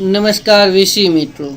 નમસ્કાર વીસી મિત્રો.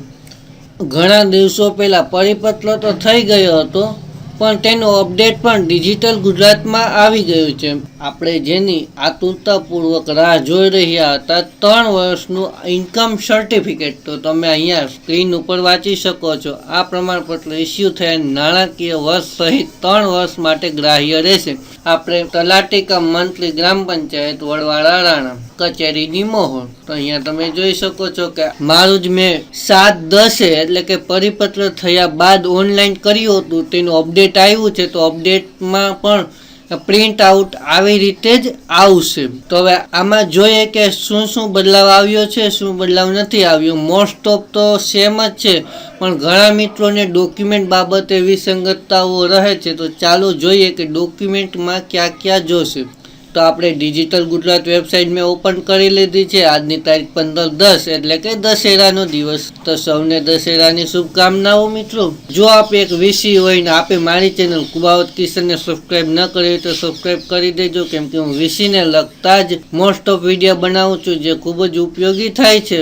ઘણા દિવસો પહેલાં પરિપત્ર તો થઈ ગયો હતો. પણ તેનું અપડેટ પણ ડિજિટલ ગુજરાતમાં આવી ગયું છે. આપણે જેની આતુરતાપૂર્વક રાહ જોઈ રહ્યા હતા, ત્રણ વર્ષનું ઇન્કમ સર્ટિફિકેટ તો તમે અહીંયા સ્ક્રીન ઉપર વાંચી શકો છો. આ પ્રમાણપત્ર ઇસ્યુ થયા નાણાકીય વર્ષ સહિત ત્રણ વર્ષ માટે ગ્રાહ્ય રહેશે. આપણે તલાટીકા મંત્રી ગ્રામ પંચાયત વડવાળા રાણા કચેરીની મોહર તો અહીંયા તમે જોઈ શકો છો કે મારું જ મેં સાત દસે એટલે કે પરિપત્ર થયા બાદ ઓનલાઈન કર્યું હતું. તેનું અપડેટ આવ્યું છે, તો અપડેટમાં પણ પ્રિન્ટ આઉટ આવી રીતે જ આવશે. તો હવે આમાં જોઈએ કે શું શું બદલાવ આવ્યો છે, શું બદલાવ નથી આવ્યો. મોસ્ટ ઓફ તો સેમ જ છે, પણ ઘણા મિત્રોને ડોક્યુમેન્ટ બાબતે વિસંગતતાઓ રહે છે. તો ચાલો જોઈએ કે ડોક્યુમેન્ટમાં ક્યાં ક્યાં જોશે. તો આપણે ડિજિટલ ગુજરાત વેબસાઇટ મેં ઓપન કરી લીધી છે. આજની તારીખ પંદર દસ, એટલે કે દશેરાનો દિવસ. તો સૌને દશેરાની શુભકામનાઓ મિત્રો. જો આપ એક વીસી હોય ને આપે મારી ચેનલ કુબાવત કિશનને સબસ્ક્રાઇબ ન કરી હોય તો સબસ્ક્રાઇબ કરી દેજો. કેમ કે હું વીસીને લગતા જ મોસ્ટ ઓફ વીડિયો બનાવું છું જે ખૂબ જ ઉપયોગી થાય છે.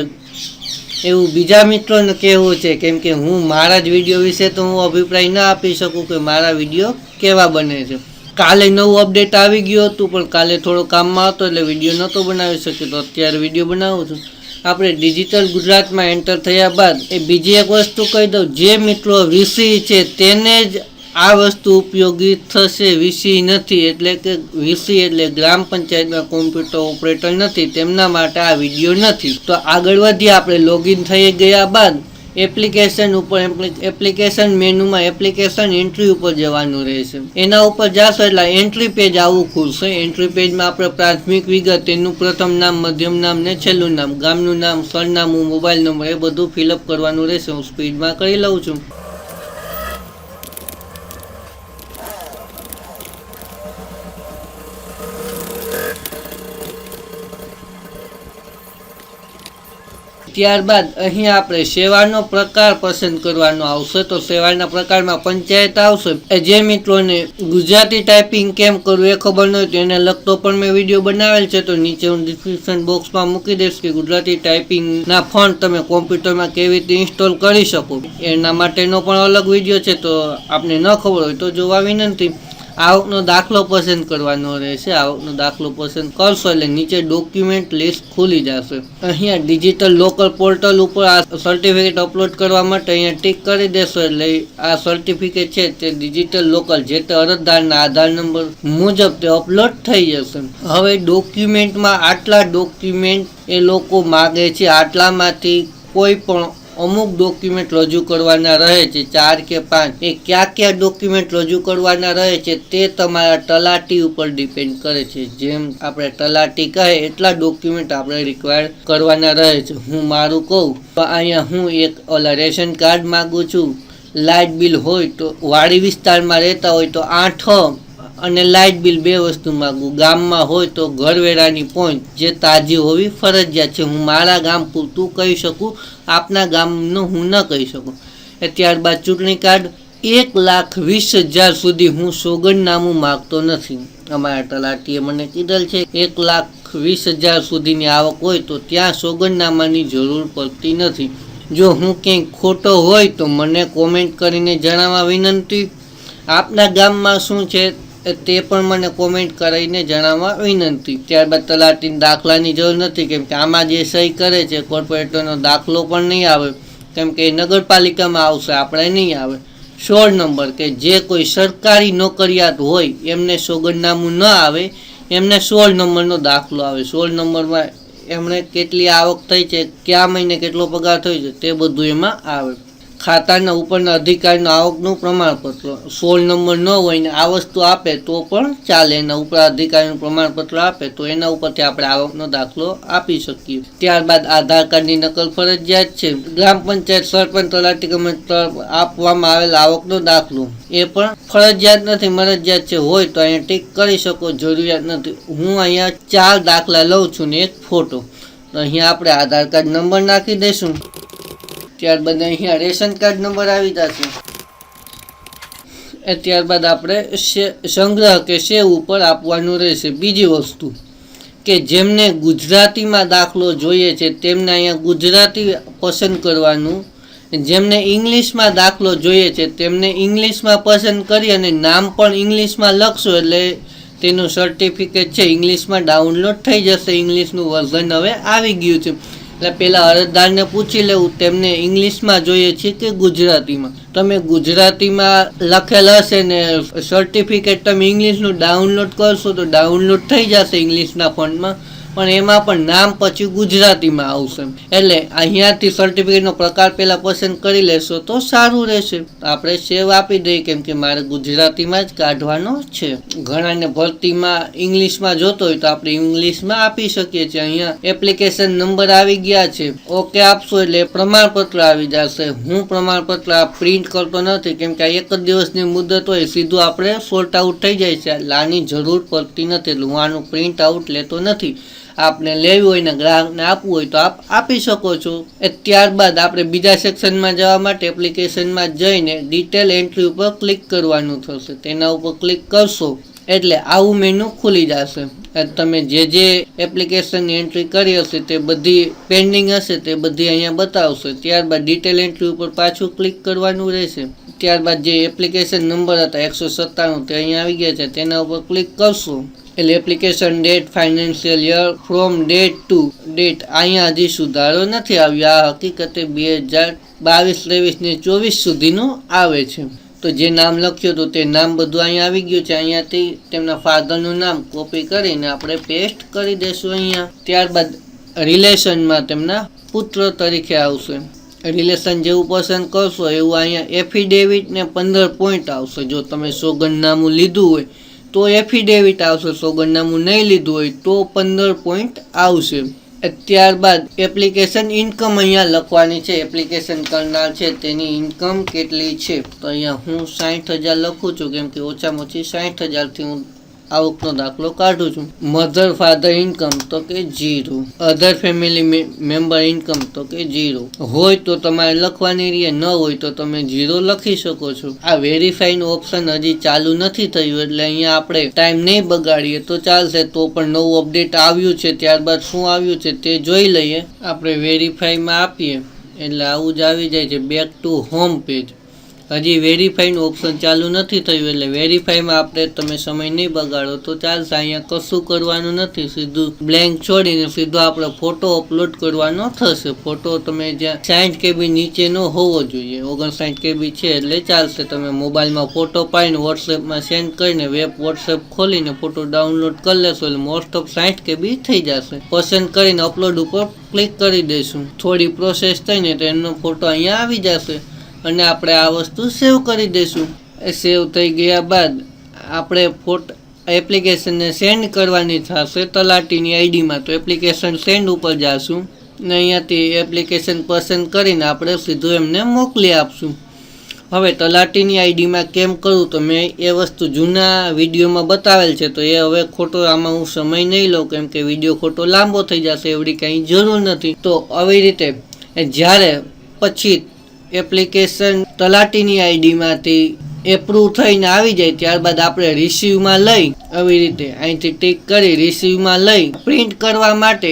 એવું બીજા મિત્રોને કહેવું છે, કેમ કે હું મારા જ વીડિયો વિશે તો હું અભિપ્રાય ના આપી શકું કે મારા વીડિયો કેવા બને છે. કાલે નવું અપડેટ આવી ગયું હતું, પણ કાલે થોડો કામમાં હતો એટલે વીડિયો નહોતો બનાવી શક્યો, તો અત્યારે વીડિયો બનાવું છું. આપણે ડિજિટલ ગુજરાતમાં એન્ટર થયા બાદ એ બીજી એક વસ્તુ કહી દઉં, જે મિત્રો વીસી છે તેને જ આ વસ્તુ ઉપયોગી થશે વીસી નથી, એટલે કે વીસી એટલે ગ્રામ પંચાયતમાં કોમ્પ્યુટર ઓપરેટર નથી, તેમના માટે આ વીડિયો નથી. તો આગળ વધીએ, આપણે લોગિન થઈ ગયા બાદ એપ્લિકેશન ઉપર એપ્લિકેશન મેનુમાં એપ્લિકેશન એન્ટ્રી ઉપર જવાનું રહેશે. એના ઉપર જાશો એટલે એન્ટ્રી પેજ આવું ખુલશે. એન્ટ્રી પેજમાં આપણે પ્રાથમિક વિગત, એનું પ્રથમ નામ, મધ્યમ નામ ને છેલ્લું નામ, ગામનું નામ, સરનામું, મોબાઈલ નંબર એ બધું ફિલઅપ કરવાનું રહેશે. હું સ્પીડમાં કરી લઉં છું. ત્યારબાદ અહીં આપણે સેવાનો પ્રકાર પસંદ કરવાનો આવશે. તો સેવાના પ્રકારમાં પંચાયત આવશે. જે મિત્રોને ગુજરાતી ટાઈપિંગ કેમ કરવું એ ખબર ન હોય તો એને લગતો પણ મેં વીડિયો બનાવેલ છે. તો નીચે હું ડિસ્ક્રિપ્શન બોક્સમાં મૂકી દઈશ કે ગુજરાતી ટાઈપિંગના ફોન તમે કોમ્પ્યુટરમાં કેવી રીતે ઇન્સ્ટોલ કરી શકો. એના માટેનો પણ અલગ વીડિયો છે. તો આપને ન ખબર હોય તો જોવા વિનંતી. આવકનો દાખલો પસંદ કરવાનો રહેશે. આવકનો દાખલો પસંદ કરશો એટલે નીચે ડોક્યુમેન્ટ લિસ્ટ ખુલી જશે. અહીંયા ડિજિટલ લોકલ પોર્ટલ ઉપર આ સર્ટિફિકેટ અપલોડ કરવા માટે અહીંયા ટીક કરી દેશો એટલે આ સર્ટિફિકેટ છે તે ડિજિટલ લોકલ જે તે અરજદારના આધાર નંબર મુજબ તે અપલોડ થઈ જશે. હવે ડોક્યુમેન્ટમાં આટલા ડોક્યુમેન્ટ એ લોકો માગે છે. આટલામાંથી કોઈ પણ અમુક ડોક્યુમેન્ટ રજૂ કરવાના રહે છે, ચાર કે પાંચ. એ કયા કયા ડોક્યુમેન્ટ રજૂ કરવાના રહે છે, તે તમારા તલાટી ઉપર ડિપેન્ડ કરે છે. જેમ આપણે તલાટી કહે, એટલા ડોક્યુમેન્ટ આપણે રિક્વાયર કરવાના રહે છે. હું મારું કહું, તો અહીંયા હું એક ઓલા રેશન કાર્ડ માગું છું. લાઇટ બિલ હોય તો વાડી વિસ્તારમાં રહેતા હોય તો આઠ અને લાઇટ બિલ બે વસ્તુ માગું. ગામમાં હોય તો ઘરવેરાની પોઈન્ટ જે તાજી હોવી ફરજિયાત છે. હું મારા ગામ પૂરતું કહી શકું, આપના ગામનું હું ન કહી શકું. એ ત્યારબાદ ચૂંટણી કાર્ડ એક લાખ વીસ હજાર સુધી હું સોગંદનામું માગતો નથી. અમારા તલાટીએ મને કીધેલ છે, એક લાખ વીસ હજાર સુધીની આવક હોય તો ત્યાં સોગંદનામાની જરૂર પડતી નથી. જો હું ક્યાંય ખોટો હોય તો મને કોમેન્ટ કરીને જણાવવા વિનંતી. આપના ગામમાં શું છે? તે પણ મને કોમેન્ટ કરીને જણાવવા વિનંતી. ત્યારબાદ તલાટીના દાખલાની જરૂર નથી, કેમ કે આમાં જે સહી કરે છે, કોર્પોરેટરનો દાખલો પણ નહીં આવે. કેમ કે નગરપાલિકામાં આવશે, આપણે નહીં આવે. સોળ નંબર, કે જે કોઈ સરકારી નોકરિયાત હોય, એમને સોગંદનામું ન આવે, એમને સોળ નંબરનો દાખલો આવે. સોળ નંબરમાં એમણે કેટલી આવક થઈ છે, કયા મહિને કેટલો પગાર થયો છે, તે બધું એમાં આવે. ખાતાના ઉપરના અધિકારીનું આવકનું પ્રમાણપત્ર. સોળ નંબર ન હોય ને આ વસ્તુ આપે તો પણ ચાલે. એના ઉપર અધિકારીનું પ્રમાણપત્ર આપે તો એના ઉપરથી આપણે આવકનો દાખલો આપી શકીએ. ત્યારબાદ આધાર કાર્ડની નકલ ફરજિયાત છે. ગ્રામ પંચાયત સરપંચ તલાટી કમિટી તરફ આપવામાં આવેલ આવકનો દાખલો. એ પણ ફરજિયાત નથી, મરજિયાત છે. હોય તો અહીંયા ટીક કરી શકો, જરૂરિયાત નથી. હું અહીંયા ચાર દાખલા લઉં છું ને એક ફોટો. તો અહીંયા આપણે આધાર કાર્ડ નંબર નાખી દઈશું. ત્યારબાદ અહીંયા રેશન કાર્ડ નંબર આવી જશે. એ ત્યારબાદ આપણે સંગ્રહ કે સેવ ઉપર આપવાનું રહેશે. બીજી વસ્તુ કે જેમને ગુજરાતીમાં દાખલો જોઈએ છે, તેમને અહીંયા ગુજરાતી પસંદ કરવાનું. જેમને ઇંગ્લિશમાં દાખલો જોઈએ છે, તેમને ઇંગ્લિશમાં પસંદ કરી અને નામ પણ ઇંગ્લિશમાં લખશો એટલે તેનું સર્ટિફિકેટ છે, ઇંગ્લિશમાં ડાઉનલોડ થઈ જશે, ઇંગ્લિશનું વર્ઝન હવે આવી ગયું છે. એટલે પેલા અરજદારને પૂછી લેવું, તેમને ઇંગ્લિશમાં જોઈએ છે કે ગુજરાતીમાં? તમે ગુજરાતીમાં લખેલ હશે ને સર્ટિફિકેટ તમે ઇંગ્લિશનું ડાઉનલોડ કરશો તો ડાઉનલોડ થઈ જશે ઇંગ્લિશના ફોન્ટમાં પણ એમાં પણ નામ પછી ગુજરાતીમાં આવશે એટલે અહીંયાથી સર્ટિફિકેટનો પ્રકાર પહેલાં પસંદ કરી લેશો તો સારું રહેશે. આપણે સેવ આપી દઈએ કેમ કે મારે ગુજરાતીમાં જ કાઢવાનો છે. ઘણાને ભરતીમાં ઇંગ્લિશમાં જોતો હોય તો આપણે ઇંગ્લિશમાં આપી શકીએ છીએ. અહીંયા એપ્લિકેશન નંબર આવી ગયા છે. ઓકે આપશો એટલે પ્રમાણપત્ર આવી જશે. હું પ્રમાણપત્ર આ પ્રિન્ટ કરતો નથી કેમ કે આ એક જ દિવસની મુદત હોય, સીધું આપણે સોર્ટ આઉટ થઈ જાય છે. લાની જરૂર પડતી નથી એટલે હું આનું પ્રિન્ટ આઉટ લેતો નથી. આપને લેવી હોય ને ગ્રાહકને આપવું હોય તો આપ આપી શકો છો. એ ત્યારબાદ આપણે બીજા સેક્શનમાં જવા માટે એપ્લિકેશનમાં જઈને ડિટેલ એન્ટ્રી ઉપર ક્લિક કરવાનું થશે. તેના ઉપર ક્લિક કરશો એટલે આવું મેનુ ખુલી જશે. તમે જે જે એપ્લિકેશનની એન્ટ્રી કરી હશે તે બધી પેન્ડિંગ હશે તે બધી અહીંયા બતાવશે. ત્યારબાદ ડિટેલ એન્ટ્રી ઉપર પાછું ક્લિક કરવાનું રહેશે. ત્યારબાદ જે એપ્લિકેશન નંબર હતા એકસો સત્તાણું તે અહીંયા આવી ગયા છે. તેના ઉપર ક્લિક કરશો. એટલે application date financial year from date to date અહીંયા હજી સુધારો નથી આવ્યો. આ હકીકતે બે હજાર બાવીસ, ત્રેવીસ ને ચોવીસ સુધીનું આવે છે. તો જે નામ લખ્યું હતું તે નામ બધું અહીંયા આવી ગયું છે. અહીંયાથી તેમના ફાધરનું નામ કોપી કરીને આપણે પેસ્ટ કરી દઈશું અહીંયા. ત્યારબાદ રિલેશનમાં તેમના પુત્ર તરીકે આવશે. રિલેશન જેવું પસંદ કરશો એવું અહીંયા એફિડેવિટ ને પંદર પોઈન્ટ આવશે. જો તમે સોગંદનામું લીધું હોય તો એફિડેવિટ આવશે. સોગંદનામું નહીં લીધું હોય તો પંદર પોઈન્ટ આવશે. ત્યારબાદ એપ્લિકેશન ઇન્કમ અહીંયા લખવાની છે. એપ્લિકેશન કરનાર છે, તેની ઇન્કમ કેટલી છે? તો અહીંયા હું સાઠ હજાર લખું છું, કેમ કે ઓછામાં ઓછી સાઠ હજારથી હું આવકનો દાખલો કાઢું છું. મધર ફાધર ઇન્કમ તો કે zero other family member income તો કે જીરો હોય તો તમારે લખવાની રહે, ન હોય તો તમે જીરો લખી શકો છો. આ વેરીફાઈનું ઓપ્શન હજી ચાલુ નથી થયું, એટલે અહીંયા આપણે ટાઈમ નહીં બગાડીએ તો ચાલશે. તો પણ નવું અપડેટ આવ્યું છે, ત્યારબાદ શું આવ્યું છે તે જોઈ લઈએ. આપણે વેરીફાઈમાં આપીએ. એટલે આવું જ આવી જાય છે. બેક ટુ હોમ પેજ હજી વેરીફાઈનું ઓપ્શન ચાલુ નથી થયું એટલે વેરીફાઈમાં આપણે તમે સમય નહીં બગાડો તો ચાલશે. અહીંયા કશું કરવાનું નથી. સીધું બ્લેન્ક છોડીને સીધો આપણે ફોટો અપલોડ કરવાનો થશે. ફોટો તમે જ્યાં સાઠ કેબી નીચેનો હોવો જોઈએ. ઓગણસાઠ કેબી છે એટલે ચાલશે. તમે મોબાઈલમાં ફોટો પાડીને વોટ્સએપમાં સેન્ડ કરીને વેબ વોટ્સએપ ખોલીને ફોટો ડાઉનલોડ કરી લેશો એટલે મોસ્ટ ઓફ સાઠ કેબી થઈ જશે. પસંદ કરીને અપલોડ ઉપર ક્લિક કરી દઈશું. થોડી પ્રોસેસ થઈને તો એનો ફોટો અહીંયા આવી જશે. અને આપણે આ વસ્તુ સેવ કરી દઈશું. એ સેવ થઈ ગયા બાદ આપણે ફોટ એપ્લિકેશનને સેન્ડ કરવાની થશે તલાટીની આઈડીમાં તો એપ્લિકેશન સેન્ડ ઉપર જાશું ને અહીંયાથી એપ્લિકેશન પસંદ કરીને આપણે સીધું એમને મોકલી આપશું. હવે તલાટીની આઈડીમાં કેમ કરું તો મેં એ વસ્તુ જૂના વિડીયોમાં બતાવેલ છે. તો એ હવે ખોટો આમાં હું સમય નહીં લઉં, કેમ કે વીડિયો ખોટો લાંબો થઈ જશે, એવડી કંઈ જરૂર નથી. તો આવી રીતે, જ્યારે પછી એપ્લિકેશન તલાટીની આઈડીમાંથી એપ્રુવ થઈને આવી જાય, ત્યારબાદ આપણે રિસીવમાં લઈ, આવી રીતે અહીંથી ટીક કરી રિસીવમાં લઈ પ્રિન્ટ કરવા માટે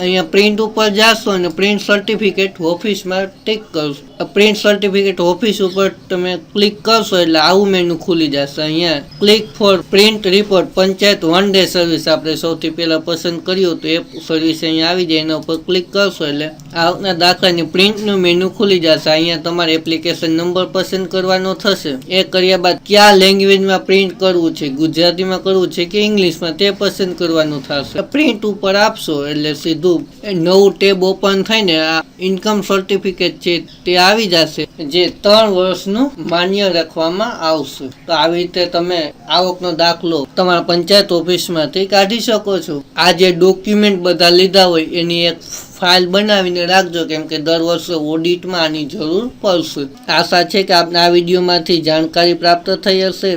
અહીંયા પ્રિન્ટ ઉપર જાશો અને પ્રિન્ટ સર્ટિફિકેટ ઓફિસમાં ટીક કરશો. પ્રિન્ટ સર્ટિફિકેટ ઓફિસ ઉપર તમે ક્લિક કરશો એટલે આવું મેનુ ખુલી જશે. અહીંયા click for print report panchayat one day service આપણે સૌથી પહેલાં પસંદ કર્યું તો એ સર્વિસ અહીંયા આવી જાય, એના ઉપર ક્લિક કરશો એટલે આવકના દાખલાની પ્રિન્ટનું મેનુ ખુલી જશે. અહીંયા તમારે એપ્લિકેશન નંબર પસંદ કરવાનો થશે. એ કર્યા બાદ કયા લેંગ્વેજમાં પ્રિન્ટ કરવું છે, ગુજરાતીમાં કરવું છે કે ઇંગ્લિશમાં તે પસંદ કરવાનું થશે. પ્રિન્ટ ઉપર આપશો એટલે સીધું નવું ટેબ ઓપન થઈને આ ઇન્કમ સર્ટિફિકેટ છે તે આવી જશે. જે ત્રણ વર્ષનું માન્ય રાખવામાં આવશે. તો આવી રીતે તમે આવકનો દાખલો તમારા પંચાયત ઓફિસમાંથી કાઢી શકો છો. આ જે ડોક્યુમેન્ટ બધા લીધા હોય, એની એક ફાઇલ બનાવીને રાખજો, કેમ કે દર વર્ષે ઓડિટમાં આની જરૂર પડશે. આશા છે કે આપને આ વિડીયોમાંથી જાણકારી પ્રાપ્ત થઈ હશે.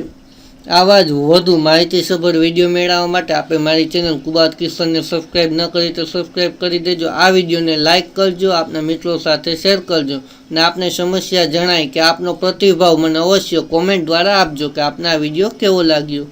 આવા જ વધુ માહિતીસભર વીડિયો મેળવવા માટે આપણે મારી ચેનલ કુબાત કિશનને સબસ્ક્રાઈબ ન કરી તો સબસ્ક્રાઈબ કરી દેજો. આ વિડીયોને લાઇક કરજો, આપના મિત્રો સાથે શેર કરજો અને આપને સમસ્યા જણાય કે આપનો પ્રતિભાવ મને અવશ્ય કોમેન્ટ દ્વારા આપજો કે આપને આ વીડિયો કેવો લાગ્યો.